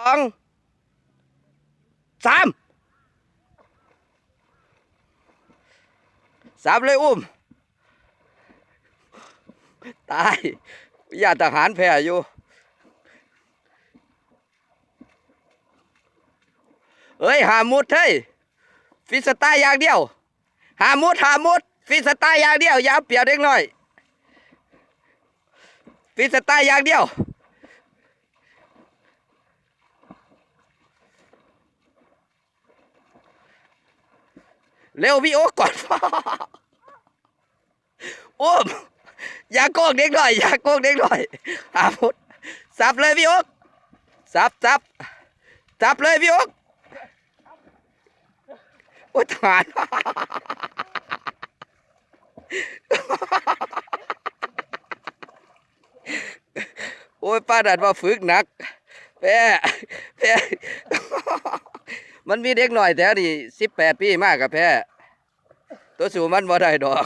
สองสามสามเลยอุ้ม ตายญาติทหารแพ้อยู่เฮ้ย หามุดเฮ้ยฟิสตล์อย่างเดียว หามุดหามุดฟิสตล์อย่างเดียวอย่าเปียบเด็กน้อย ฟิสตล์อย่างเดียว เร็วพี่โอ๊กก่อนโอ้มอย่าโกงเด็กหน่อย อย่าโกงเด็กหน่อยหาพุดสับเลยพี่โอ๊กสับสับสับเลยพี่โอ๊กโอ้ยทหารโอ้ยป้าดัดว่าฝึกหนักแพ้แพ้ มันมีเด็กหน่อยแถวนี่สิบแปดปีมากกับแพ้ตัวสูมันบ่ได้ดอก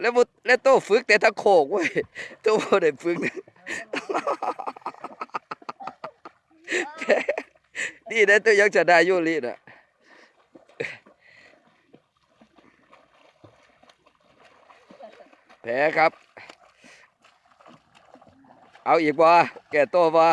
แล้วบุแล้วโตฝึกแต่ตะโขกเว้ยโตบ่ได้ฝึกนี่นะตัวยังจะได้ยุลีน่ะแพ้ครับ เอาอีกบ่แก่โตบ่